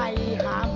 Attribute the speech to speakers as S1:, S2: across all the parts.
S1: 来
S2: 一下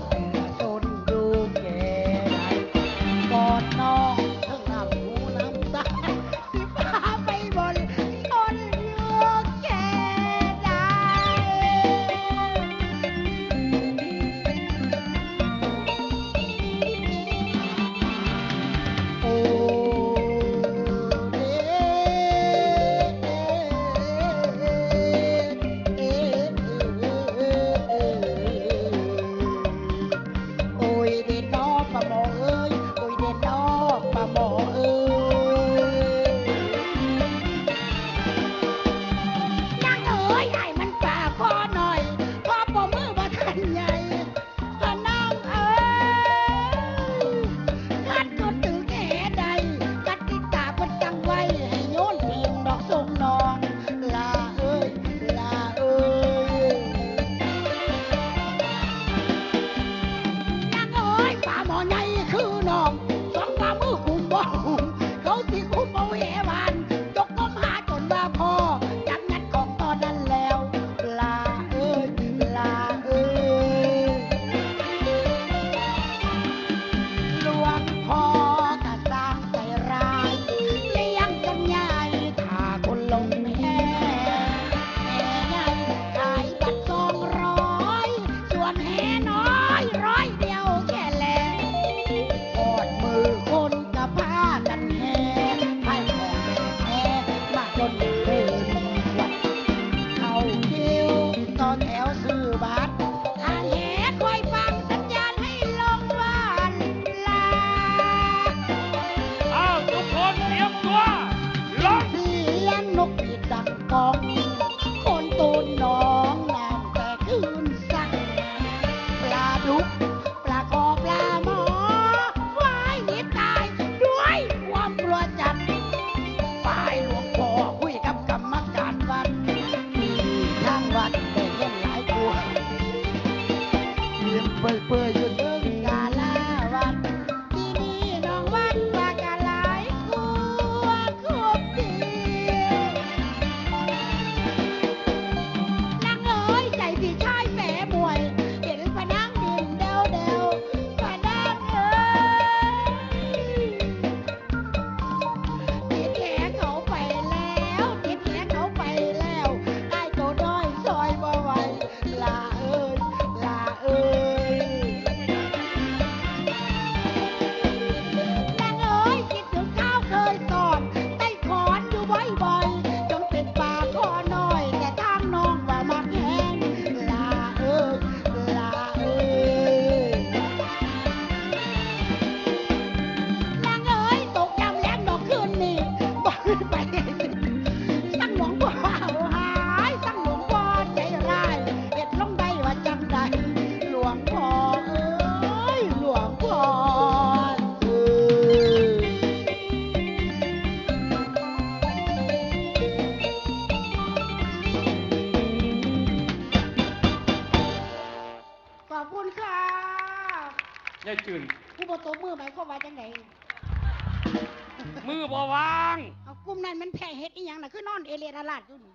S2: บ่วาง
S1: เอากลุ่มนั้นมันแพ้เฮ็ดอีหยังน่ะคือนอนเอเลดาลาดอยู่นี่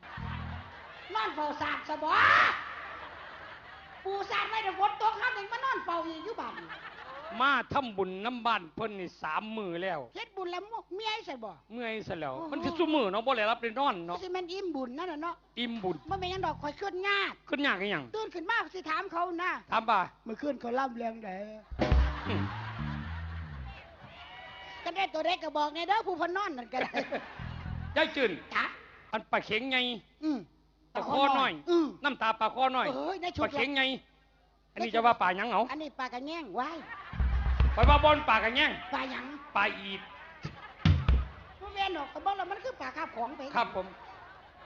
S1: นอนเฝ้าศาสตร์ซะบ่ปูศาสตร์ไว้เดี๋ยวฝนตกห้ามถึงมานอนเฝ้าอีกอยู่บ้าน
S2: มาทำบุญน้ำบ้านเพิ่นนี่สามมือแล้ว
S1: เฮ็ดบุญแล้วเมียใส่บ่
S2: เมื่อยซะแล้ว
S1: โอ้โห
S2: มันคือซุมือเนาะบ่ได้รับได้นอนเนาะ
S1: สิแม่นอิ่มบุญนั่นน่ะเนาะ
S2: อิ่มบุญ
S1: บ่แม่นหยังดอกข่อยขึ้นยาก
S2: ขึ้นยากอีหยัง
S1: ตื่นขึ้นมาสิถามเขานะ
S2: ถามป่า
S1: เมื่อคืนเขาล่ำเรื่องใด ก็ได้ตัวเล็กก็บอกไงเด้อผู้เพนนอนนั่นก็ได้
S2: ยายจืน
S1: จ้ะ
S2: อันปลาเข็งไง
S1: อืม
S2: ปลาคอน้อย
S1: อืม
S2: น้ำตาปลาคอน้อย
S1: เอ้ยในชุ
S2: ป
S1: ด
S2: ลาเข็งไง อันนี้จะว่าปลาหยังเหรอ
S1: อันนี้ปลากระแยงไว้
S2: ไปว่าบอลปลากันแย่ง
S1: ปลาหยัง
S2: ปลาอีด
S1: บ่แม่นดอกก็บอกแล้วมันคือปลาคาบของไป
S2: ครับผม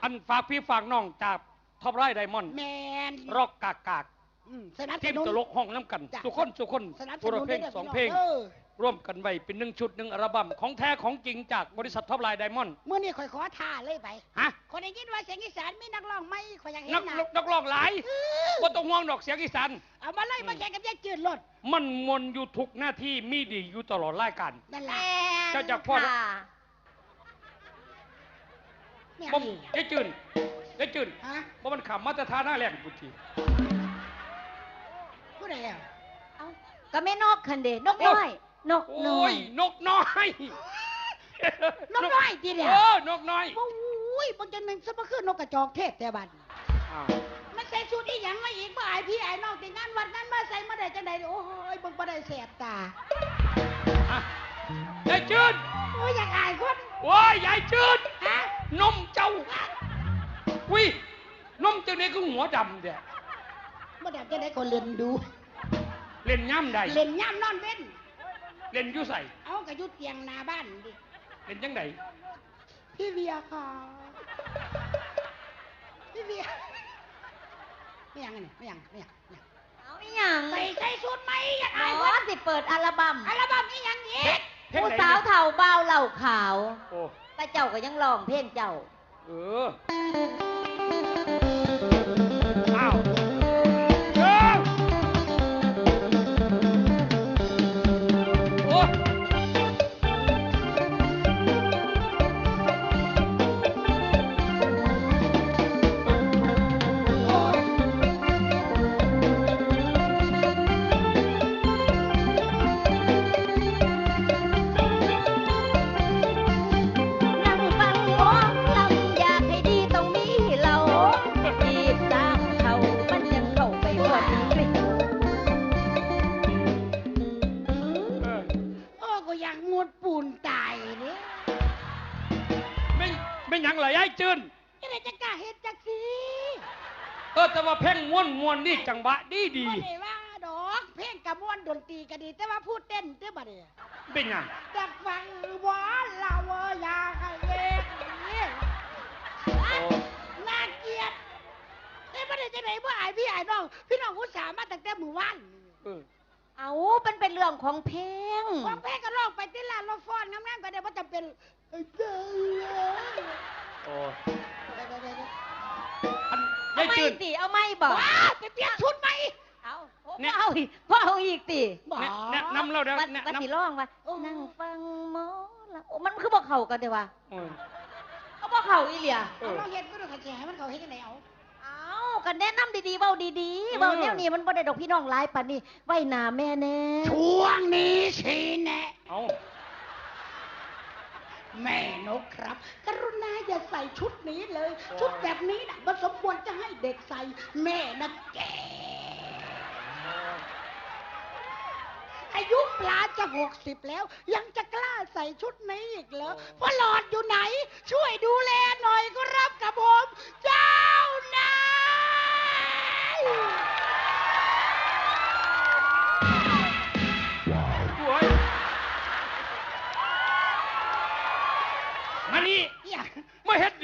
S2: อันฝากพี่ฝากน้องจากท็อปไลท์ไดมอนด์
S1: แมน
S2: ร็อกกากกาก
S1: อืมสนับส
S2: ทีม
S1: นุน
S2: ตลกห้องน้ำกัน
S1: จ้ะ
S2: ทุกคนทุกคน
S1: สนับส
S2: ตัว
S1: นุ
S2: ละ
S1: น
S2: เพลง
S1: ด้
S2: สอง
S1: พี่น้
S2: เพลง
S1: เออ
S2: ร่วมกันไว้เป็นหนึ่งชุดหนึ่งอัลบั้มของแท้ของจริงจากบริษัทท็อปไลน์ไดมอนด์
S1: เมื่อนี้ข่อยขอท่าเลยไป
S2: ฮะ
S1: คนได้ยินว่าเสียงอีสานมีนักร้องไหมข่อยอยากเห็
S2: นั
S1: น
S2: ก
S1: นะ
S2: นักร้องหลายก็ต้องห่วงดอกเสียงอีสาน
S1: เอามาเลยมาแข่งกับยายจืดรถ
S2: มันมนอยู่ทุกหน้าที่มีดีอยู่ตลอดรายการ
S1: นั่นแหละ
S2: เจ้าจากพ่อ
S3: ค่ะ
S1: แม่
S2: บ่ม
S1: นี่
S2: ยายจืนยายจืน
S1: ฮะ
S2: บ่มันขำมาตรฐานหน้าแรงกูที
S1: ผู้ใดอะ
S3: เอ้าก็แม่นกคันเดนกน้อย นก
S2: โอ
S3: น้อ้ย
S2: ยนกน้อย
S1: นกน้อยทีเดียว
S2: โอ้นกน้อย
S1: โอ้ยบางจันหนึ่งสมคือนกกระจอกเทศแต่บัด
S2: อ้าว
S1: มันใส่สูตรอีหยังมาอีกบ่อายพี่อายน้องติงานวัดนั้นมาใส่มาได้จังไดโอ้ยเบิ่งบ่ได้แสบตา
S2: อะยายจืน
S1: โอ้ยอยากอายคน
S2: โอ้ยยายจืน
S1: ฮะ
S2: นมเจ้าวินมเจ้านี่คือหัวดำเด้อ
S1: บ่ได้จังไดก็เล่นดู
S2: เล่นย่ำใด
S1: เล่นย่ำนอนเว้น
S2: เล่นอยู่ใส่
S1: เอากระยุดเตียงหน้าบ้านดิ
S2: เล่นจังได
S1: พี่เวียค่ะ พี่เวียไม่ยังไงเนี่ยไม่ยังไม่ยังไม่ยัง
S3: เอาอีหยัง
S1: ใส่ใส่สูตรไหมอยาก
S3: อ๋
S1: อายค
S3: อนสิเปิดอัลบั้ม
S1: อัลบั้มอีหยังอีก
S2: เพลง
S3: ผู้
S2: ไหน
S3: สาวเฒ่าเบาวเหล่าขาว
S2: โอ้
S3: แต่เจ้าก็ยังร้องเพลงเจ้า
S2: เอออ้
S3: ก็อยาก
S1: งดปูนตายเนี่ย
S2: ไม่ไม่หยังเหรอยายจืน
S1: จะได้จะกล้าเฮ็ดจักสิ
S2: เออแต่ว่าเพลงม้วนม้วนนี่จังหวะดีดี
S1: บ่ได้ว่าดอก เพลงกระมวลดนตรีก็ดี แต่ว่าพูดเต้นเด้อบ่ได้
S2: เป็นหยัง
S1: จะฟังว่าเราอยากให้เฮ็ดนี่
S2: โอ้
S1: น่าเกลียดแต่บ่ได้จังไดบ่อายพี่อายน้อง พี่น้องอุตส่าห์มาตั้งแต่มื้อวาน
S2: เออ
S3: เอาเป็นเป็นเรื่องของเพลง
S1: ฟังเพลงก็ร้องไปที่ลานรถฟ้อนงามๆก็ได้บ่จำเป็นเอ้ยเจ้าเอ้ย
S2: โอ้
S1: เดี๋ยวๆๆ
S2: อัน
S3: เอา
S2: ยาย
S3: ไม่
S2: จืน
S3: ติเอาไม่บอก
S1: ว้าไปเปลี่ยนชุดใหม่
S3: เอาโอ้
S2: เนี่ย
S3: เอาอีกพ่อเอาอีกติ
S1: บ่
S2: แนะแนะนำเราเด้อ
S3: วัน
S2: แนะ
S3: วัน
S2: นำ
S3: สิร้องว่า
S1: โอ้
S3: นั่งฟังหมอลำโอ้มันคือบอกเขากันเดี๋ยวว่า
S2: เออ
S3: เขาบอกเขาอีเหลีย
S2: เอ
S1: เอา
S2: อ
S1: ลองเฮ็ดบ่ดูเขาสิให้มันเขาเฮ็ดจังไดเอา
S3: เอา กันแนะนำดีๆเบาดีๆเบา
S2: เออ
S3: แนวนี้มันบ่ได้ดอกพี่น้องหลายปานนี้ไว้หน้าแม่แน่
S1: ช่วงนี้สิแน่
S2: เอา
S1: แม่นกครับ กรุณาอย่าใส่ชุดนี้เลย ชุดแบบนี้นะมันสมควรจะให้เด็กใส่ แม่นะแก่อายุปลาจะหกสิบแล้ว ยังจะกล้าใส่ชุดนี้อีกเหรอพ่อหลอดอยู่ไหน ช่วยดูแลหน่อยก็รับกับผม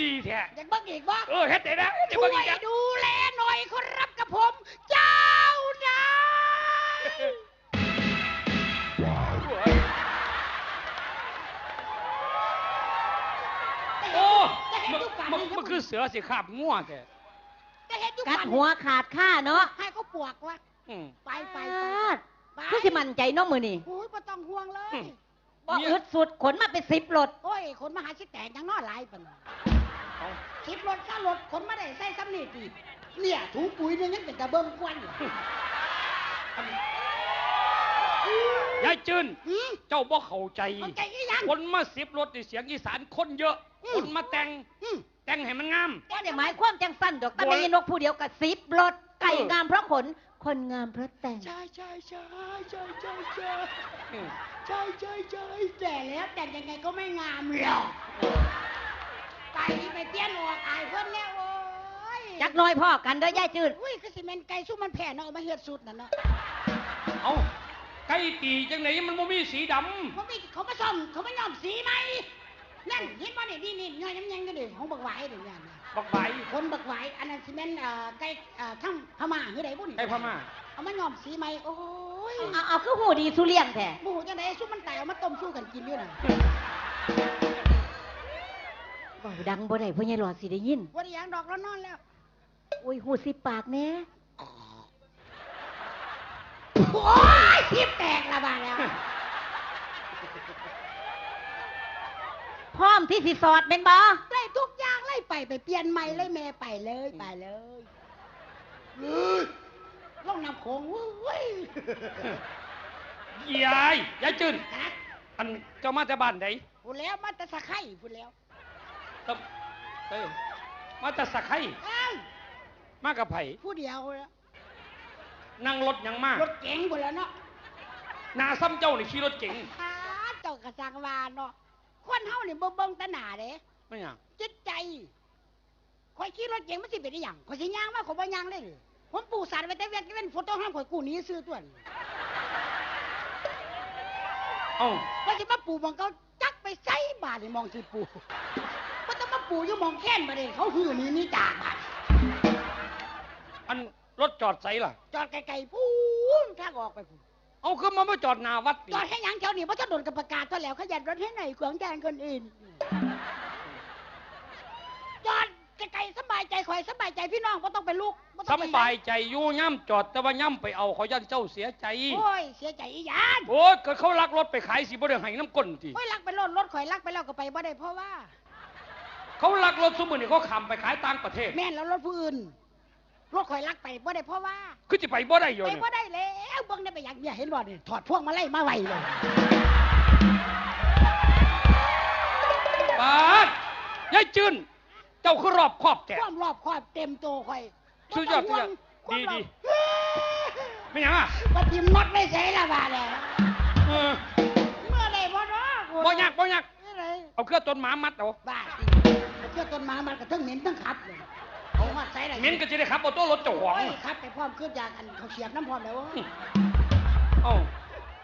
S2: ดดีแท้
S1: อยากบ้างอีกบ้าง
S2: เออเฮ็ดได้นะเดี๋ยว
S1: ช่ว
S2: เบิ่งอี
S1: ย
S2: กนะ
S1: ดูแลหน่อยก็รับกับผม เจ้านาย
S2: สวยโอ้มันมันมันคือเสือสิขาบง่วแท้
S1: จะเห็นยุ
S3: กัด
S1: ปัน
S3: หัวขาดค่าเนาะ
S1: ให้เขาปวกวะ
S2: อืม
S1: ไปไป
S3: ป
S1: ไปา
S3: ด
S1: ไป
S3: คือสิมั่นใจเน้องมือนี่
S1: โอ้ยบ่ต้องห่วงเลย
S3: บ่อึดสุดขนมาเป็นสิบรถ
S1: โอ้ย คนมาหาชิแตกยังนอหลายปานนั้น
S2: เอา
S1: สิบรถซารถคนมาได้ใส่ซ้ำนี่ตีเนี่ยถุงปุ๋ยเนี่ยยังเป็นตะเบิ่งกวนอยู่
S2: ยายจืน
S1: หืม
S2: เจ้าบ่เข้าใจ
S1: เข้าใจอีหยัง
S2: คนมาสิบรถนี่เสียงอีสานคนเยอะ
S1: อืม
S2: คนมาแต่ง
S1: อืม
S2: แต่งให้มันงาม
S3: ก็ได้หมายความจังสั้นดอกแต่
S2: โอ้ย
S3: ไม่นกผู้เดียวกับสิบรถไก่
S2: เออ
S3: งามเพราะขน คนงามเพราะแต่ง
S1: ใช่ใช่ใช่ใช่ใช่ใช่
S2: อืม
S1: ใช่ใช่ใช่แต่แล้วแต่ยังไงก็ไม่งามหรอก ไก่ไปเตี้ยนออกอายเพิ่นแล้วโอ้ย
S3: จักหน้อยพ่อกันเด้อย่ายจืด
S1: อุ้ยคือสิเมนไก่สู้มันแผ่เนาะเอามาเฮ็ดสุดน่ะเนาะ
S2: เอาไก่ตีจังไหนมันบ่มีสีด
S1: เขาไม่เขามาซ่อมเขาไม่ยอมสีไหมนั่นเห็นบ่นี่นี่นี่ย่อยน้ำยังก็ดิของบักหวายเดี๋ยวนี้นะำ
S2: บักใบ
S1: คนบักหวายอันนั้นสิเมนเอ่อไก่เอ่อทั้งพม่าหรือใดบุ่น
S2: ไก่พม่า
S1: เอามายอมสีไหมโอ้ย
S3: เอาเอาคือหูดีสุเลียงแท้
S1: หมูจังไดสู้มันตายเอามาต้มสู้กันกินอยู่น่ะ
S3: เบาดังบ่ได้พ่อใหญ่หลอดสิได้ยิน
S1: ว่าได้หยังดอกแล้วนอนแล้ว
S3: โอ้ยหูสิปากแน่
S1: โอ้ยทิพแตกละบาดแล้ว
S3: พร้อมที่สิสอดเป็นบ่
S1: ไล่ทุกอย่างไล่ไปไปเปลี่ยนใหม่ไล่แม่ไปเลยไปเลยเฮ้ยลองนำโขงเว้ย
S2: ยายยายจืน
S1: ฮะ
S2: อันเจ้ามาแต่บ้านไหน
S1: พูดแล้วมาแต่สะไข่พูดแล้ว
S2: ตบเอ้ยมาแต่สักไข่
S1: เอ้า
S2: มากับไผ
S1: ผู้เดียวแล้ว
S2: นั่งรถหยังมาร
S1: ถเก๋งพูดแล้วเนาะ
S2: หนาซ้ำเจ้านี่ขี่รถเก๋ง
S1: หาเจ้ากระสังวานเนาะคนเฮานี่บ่เบิ่งแตหน้าเด้
S2: ไม่หยัง
S1: จิตใจข่อยขี่รถเก๋งมันสิเป็นได้หยังข่อยสิย่างมาข่อยบ่ย่างเลยเลยผมปูสารไว้แต่เวียนเว้นฝนตกห้ามข่อยกู้หนี้ซื้อตัวนี้
S2: เอ้า
S1: ข่อยสิมาปูหมองเขาจักไปใส่บาทนี่มองสิปูบ่ต้องมา ปูอยู่หมองแค้นบ่ได้เขาหื้อหนี้นี่จากบาด
S2: อันรถจอดใส่ล่ะ
S1: จอดไกลๆปูนทางออกไปพูน
S2: เอาคือมาไม่จอดหน้าวัดดิ
S1: จอดให้หยังแถวนี้บ่จะโดนกับประกาศตัวแล้วขยันรถให้ไหนขวางแดนคนอื่น จอดไกลๆสบายใจข่อยสบายใจพี่น้องบ่ต้องไปลุกบ่ต้องไป
S2: สำบายใจอยู่ย่ำจอดแต่ว่าย่ำไปเอาเขายันเจ้าเสียใจ
S1: โอ้ยเสียใจอีหยาน
S2: โอ้ยเกิดเขาลักรถไปขายสิบ่ได้ให้น้ำก้นที
S1: โอ้ยลักไปรถรถข่อยลักไปแล้วก็ไปบ่ได้เพราะว่า
S2: เขาลักรถสมมือนี่เขาขำไปขายต่างประเทศ
S1: แม่นแล้วรถผู้อื่นรถข่อยลักไปบ่ได้เพราะว่า
S2: คือจะไปบ่ได้อยู่
S1: ไป
S2: เนี่ย
S1: บ่ได้แล้วเบิ่งได้ไปอย่างเนี่ยเห็นบ่นี่ถอดพวงมาไล่มาไว้เลย
S2: ปาดยายจืนเจ้าคือรอบครอบแก่
S1: ความรอบคอบเต็มโตวข่อย
S2: สุดยอด
S1: บ่ต้องห่วง
S2: สุดยอด
S1: ความรอบ
S2: ดีไม่หยังอะ
S1: ว่าทิมน็อตไม่ใส่ละบาดแล้ว
S2: เออ
S1: เมื่อใดบ่เนาะ
S2: บ่ยากบ่ยาก
S1: เมื่อใด
S2: เอาเครื่องต้นหมามัดเอา
S1: บ้า สิเจ้าต้นไม้มันก็ทั้งเหม็นทั้งขับเลยเอามาใส่ได้
S2: เหม็นก็จะได้ขับเอาตัวรถเจ้าของ
S1: โอ้ยขับไปพร้อมขึ้นจากอันเขาเสียบน้ำพร้อมแล้ว
S2: เอ้า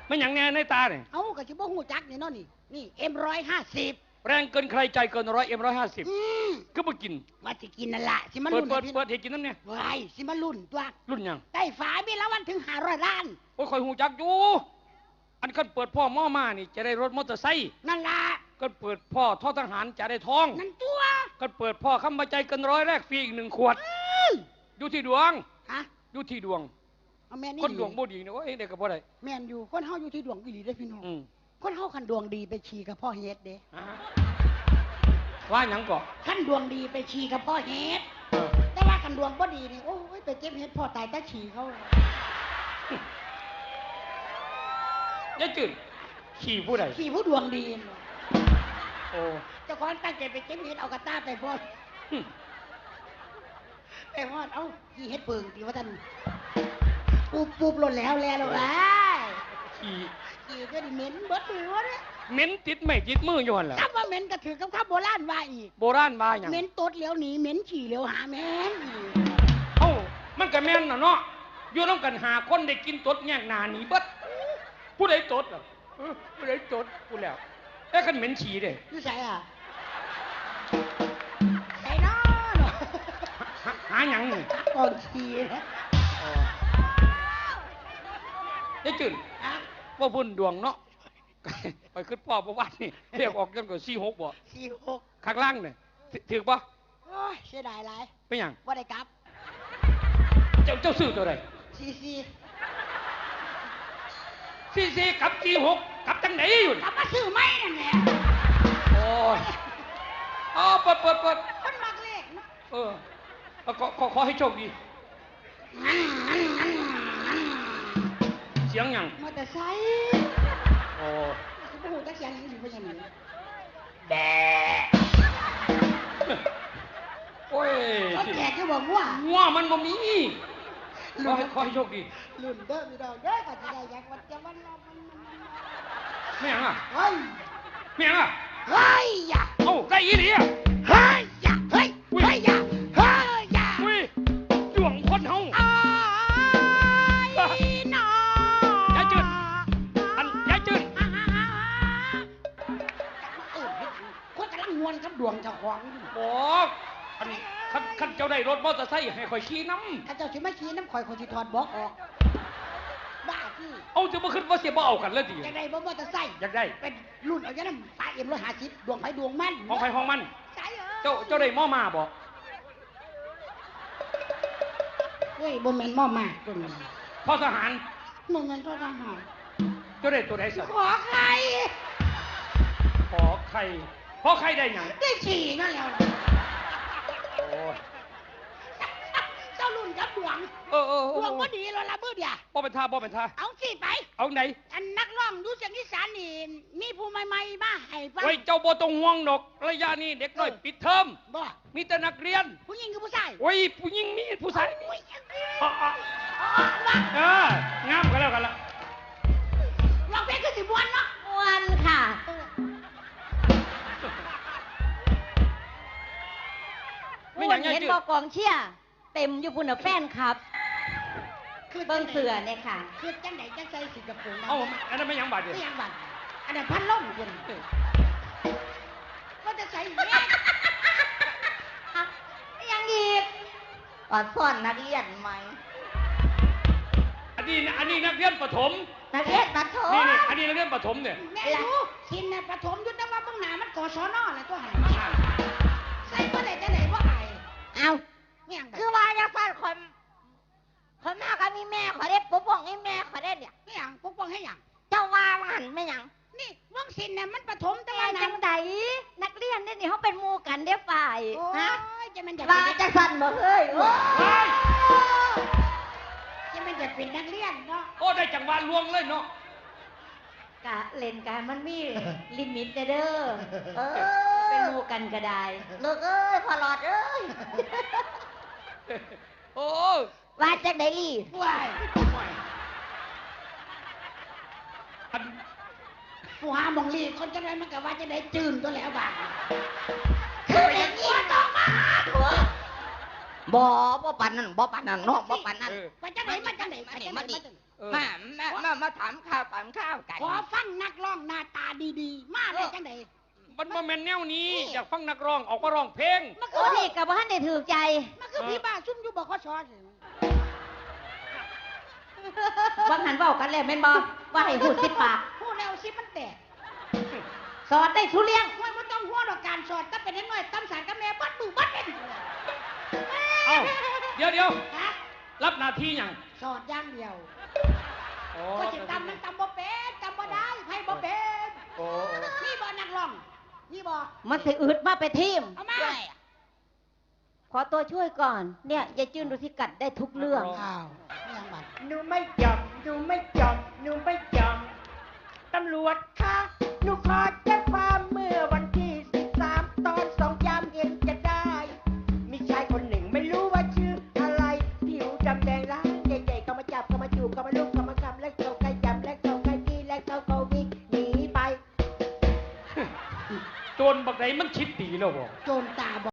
S2: ไม่หยังแน่ในตาเนี่ย
S1: เอากะสิบ่ฮู้จักนี่เนาะนี่นี่เอ็มร้อยห้าสิบ
S2: แรงเกินใครใจเกินร้อยเอ็มร้อยห้าสิบ
S1: อืม
S2: ก็มากิน
S1: ว่าสิกินนั่นล่ะสิมา
S2: เปิด
S1: รุ่น
S2: เปิด
S1: ให้พี่
S2: เปิดเห็ดกินน้ำเนี่ย
S1: ไว้สิมารุ่นตัว
S2: รุ่นหยัง
S1: ได้ฝามีละวันถึงห้าร้อยล้าน
S2: โอ้ยคอยหูจักอยู่ อันคันเปิดพ่อหม้อมานี่ จะได้รถมอเตอร์ไซค์
S1: นั่นล่ะ
S2: ก็เปิดพ่อท่อทหารจะได้ทอง
S1: นั่นตั ว
S2: ก็เปิดพ่อคำบาใจเกินร้อยแรกฟรีอีกหนึ่งขวด
S1: อื้อ
S2: อยู่ที่ดวง
S1: ฮะ
S2: อยู่ที่ดวง
S1: เอาแม่นนี่
S2: คนดวงบ่ดีเนี่ยโอ้ยเด็กกับบ่ได้
S1: แม่นอยู่คนเฮาอยู่ที่ดวงอีหลีได้อพี่น้อง
S2: อืม
S1: คนเฮาคันดวงดีไปฉี่กับพ่อเฮ็ดเด้
S2: อ่าว่าหยังก่อน
S1: คันดวงดีไปฉี่กับพ่อเฮ็ด
S2: เออ
S1: แต่ว่ากันดวงบ่ดีนี่โอ้ยไปเจ็บเฮ็ดพ่อตายแต่ฉี่เขา
S2: ยายจืดขี่ผู้ใด
S1: ฉี่ผู้ดวงดีนี่
S2: โอ้
S1: เจ้าของตั้งใจไปเจ็บเฮ็ดเอากระต้าไปพ่อด
S2: หึ
S1: ไปพ่อดเอ้าขี่เฮ็ดเพิงตีว่าท่านปูบปูบหล่นแล้วแล้วแล้วว้าย
S2: ขี่
S1: ขี่ก็ดิเหม็นเบิดมือวะเนี่ย
S2: เหม็นติดไม่ติดมืออยู่หั่นแหละ
S1: ถ้าว่าเหม็นก็ถือกับข้าวโบราณว่าอีก
S2: โบราณว่าหยัง
S1: เหม็นตดเหลียวหนีเหม็นฉี่เหลียวหาแม่นอีก
S2: เอ้ามันก็แม่นน่ะเนาะอยู่น้ำกันหาคนได้กินตดแย่งหนาหนีเบิดผู้ใดตดอะเออผู้ใดตดกูแล้ว เอ้คันเหม็นฉี่เด้
S1: อยู่ไสอะไสน้อเนาะ
S2: หาหาหยังนี่
S1: ก่อนฉี่นะ
S2: อ๋อยายจืด
S1: อะ
S2: ว่าพุ่นดวงเนาะ ไปขึ้นพ่อประวัตินี่เรียกออกกันกว่าสี่หกบ่
S1: สี่หก
S2: ข้างล่างเนี่ยถือปะ
S1: โอ้ยเสียดายหลาย
S2: เป็นหยัง
S1: ว่าได้กลับ
S2: เจ้าเจ้าซื้อตัวใด
S1: ซีซี
S2: สี่สี่กับสี่หกกับจังไหนอยู่
S1: กลับมาซื้อไม่นั่นแหละ
S2: โอ้ยอ๋อเปิดเปิดเปิด
S1: คนมักเลขเนาะ
S2: เออเอาขอขอขอให้โชคดีเสียงหยัง
S1: มอเตอร์ไซค์
S2: โอ้
S1: สิบ่ฮู้จักเสียงหยังสิบ่ยังไง
S2: แดโอ้ย
S1: เขาแจกคือบ่มั่ว
S2: งัวมันบ่มี ขอให้ขอให้โชคดี
S1: รุ่นเด้อมีดอกเด้อก็สิได้อยากวัดจะวันรอบมันมันมัน
S2: ไม่หยังอะ
S1: เฮ้ย
S2: ไม่หยังอะ
S1: เฮ้ยอย่า
S2: เอ้าได้อีหลีอะ
S1: เฮ้ยอย่าเฮ้ยเฮ้ยอย่าเฮ้ยอย่า
S2: อุ้ยดวงคนเฮา
S1: อ้ายน้อยา
S2: ยจืดอันยายจืด
S1: เออคนกำลังมวนกับดวงเจ้าของอยู่
S2: บอกอัน คันคันเจ้าได้รถมอเตอร์ไซค์ให้ข่อยขี่น้
S1: ถ้าเจ้าสิมาขี่น้ำข่อยข่อยสิถอดเบอกออก บ้าที่ำ
S2: เอาจะมาขึ้นว่าเสียบ่เอากันเลยดิ
S1: จะได้บ่มอเตอร์ไซค์
S2: อยากได้
S1: เป็นรุ่นเอาอย่างนั้นปลาเอ็มร้อยห้าสิบดวงไฟดวงมัน
S2: ของใครของมัน
S1: ใช่เหรอ
S2: เจ้าเจ้าได้หม้อมาบ่
S1: เฮ้ยบ่แม่นหม้อมาตัวนี้
S2: พ่อทหาร
S1: บ่แม่นตัวทหาร
S2: เจ้าได้ตัวใดสัก
S1: ขอใคร
S2: ขอใครขอใครได้หยัง
S1: ได้ฉี่นั่นแล้ว
S2: โอ้ย
S1: เจ้ารุ่นกับดวง
S2: เออเออ
S1: ด
S2: เอ
S1: วง
S2: อ
S1: บ่ดีแล้วล่ะมือเดียว
S2: บ่เป็นท่าบ่เป็นท่า
S1: เอาสิไป
S2: เอาไหน
S1: อันนักร้องอยู่เสียงอีสานนี่มีผู้ใหม่ๆมาให้ฟัง
S2: ไว้เจ้าบ่ต้องห่วงดอกระยะนี้เด็กน้อยปิดเทอม
S1: บ่
S2: มีแต่นักเรียน
S1: ผู้หญิงคือผู้ชาย
S2: โอ้ยผู้หญิงมีผู้ชายมี
S1: โอ้ย
S2: อ๋ออ๋อ
S1: อ๋อว่า
S2: เอองามกันแล้วกันละ
S1: ร้องเพลงคือสิม่วนเนาะ
S3: มวนค่ะ
S1: เออ
S2: ไม่
S3: ม่
S2: อ
S3: ว
S2: ย่านงเงี้ย
S3: เห็น
S2: จืด
S3: บอกกองเชียร์เต็มอยู่พุ่นน่ะแฟนครับ
S1: คือ
S3: เบิ่งเสือเนี่ยค่ะ
S1: คือจังไดจังใส่สิกระโปรงดำ
S2: เอ้าอันนั้นไม่หยังบาดเดียว
S1: ไม่ยังบัดอันนั้นพันลมเย็นก็จะใส่แม่
S3: ยังอีกก่อนสอนนักเรียนไหม
S2: อันนี้อันนี้นักเรียนประถม
S3: นักเรียนปัดโถ
S2: นี่นี่อันนี้นักเรียนประถมเนี่ย
S1: แม่รู้ชินน่ะประถมยุทธว่าเบื้องหน้ามันก่อสอนอเลยตัวหันใส่ก็ได้จังไดบ่อาย
S3: เอา
S1: ไม่ยังบัด
S3: คือว่าจะสอนคนคนมาก็มีแม่ขอได้ปกป้องให้แม่ขอได้เนี่ย
S1: ไม่ยังปกป้องให้ยัง
S3: เจ้าว่ามันไม่หยัง
S1: นี่เบื้องชินน่ะมันประถมแต่
S3: แต่
S1: ว่า
S3: จั
S1: นั้น
S3: งใดนักเรียนเนี่ยนี่เขาเป็นหมู่กันได้ฝ่าย
S1: โอ้
S3: ฮะ
S1: ยจะมันจะ
S3: ว่า
S1: เป็น
S3: จะสั่นบ่เฮ้ยโอ้
S2: เฮ้ย
S1: จะมันจะเป็นนักเรียนเนาะ
S2: โอ้ได้จังหวะลวงเลยเนาะ
S3: กะเล่นกันมันมีลิมิตเด้อเออ เป็นหมู่กันก็ได้ลูกเอ้ยพอหลอดเอ้ย
S2: โอ้
S3: ว่าจังไดลี่
S1: ว้าย
S2: อัน
S1: ผู้หามองลีคนจังไดมันก็ว่าจะได้จืนตัวแล้วบาด
S3: คือเด็กนี่ต้องมาหาผัวบ่บ่ปานนั้นบ่ปานนั้นเนาะบ่ปานนั้น
S2: เออ
S1: ว่าจังไดมันจังได
S3: มานี่มานี่
S2: เออ
S3: มามามามาถามข้าวถามข้าวกัน
S1: ขอฟังนักร้องหน้าตาดีๆ มาได้จังได
S2: มันบ่แม่นแนวนี้ อยากฟังนักร้องออกมาร้องเพลง
S1: มันคื
S3: โอ้
S1: อ
S3: นี่กับว่าท่านได้ถือใจ
S1: มันคือพี่บ้าซุ่มอยู่บ่ขอชอสิ
S3: ว่าหันเว้ากันแล้วแม่นบ่ว่าให้พูดสิปาก
S1: พูดแล้วสิมันแตก
S3: สอนได้ทุเรียง
S1: ว่ามันต้องหัวดอกการสอดถ้าเป็นน้อยๆตั้มสารกับแม่บัดมือบัดเป็น
S2: เอ้าเดี๋ยวเดี๋ยว
S1: ฮะ
S2: รับหน้าที่หยัง
S1: สอดอย่างเดียว
S2: โอ้
S1: ก็สิตำมันตำบ่เป็นตำบ่ได้ไผบ่เป็น
S2: โอ้โอ้
S1: นี่บ่นักร้อง นี่บ่
S3: มันสิอึดมาไปทีม
S1: เอามา
S3: ขอตัวช่วยก่อน เนี่ยยายจืนดูสิกัดได้ทุกเรื่อง
S1: อ้าวไม่ยังบัด
S4: หนูไม่ยอมหนูไม่ยอมหนูไม่ยอมตำรวจคะหนูขอแจ้งความ บักได
S2: มันคิดดีแล้วบ่
S1: โจรตาบ